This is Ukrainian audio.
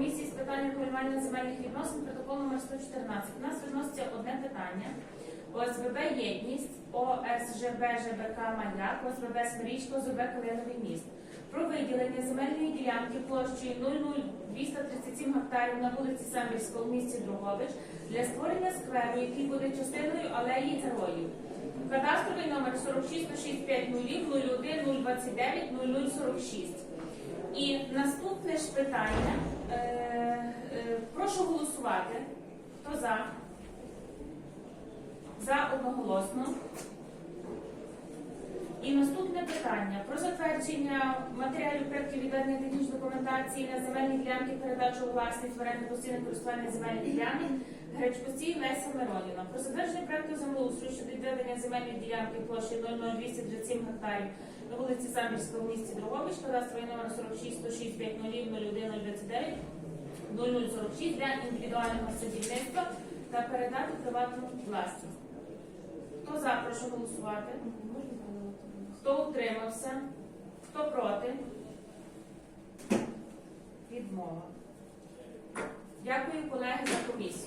комісії з питань регулювання земельних відносин протокол номер 114. У нас відноситься одне питання. ОСББ Єдність, ОСЖБ ЖБК Маяк, ОСББ Смирічко, ОСББ Калиновий міст. Про виділення земельної ділянки площею 00237 гектарів на вулиці Самбірська у місті Другович для створення скверу, який буде частиною алеї героїв. Кадастровий номер 46 01 029 0046. Наступне ж питання. Е, е, прошу голосувати. Хто за? За одноголосно. І наступне питання про затвердження матеріалів проєктів відведення технічної документації на земельні ділянки передачу у власність в оренду постійне користування земельних ділянок Гречкосій Леся Мироніна. Про затвердження проєкту землеустрою щодо відведення земельної ділянки площею 00237 гектарів на вулиці Самбірська в місті Дрогович, кадастровий номер 46 106 50 01 029 0046 для індивідуального садівництва та передати приватну власність. Хто за, прошу голосувати. Хто утримався? Хто проти? Відмова. Дякую, колеги, за комісію.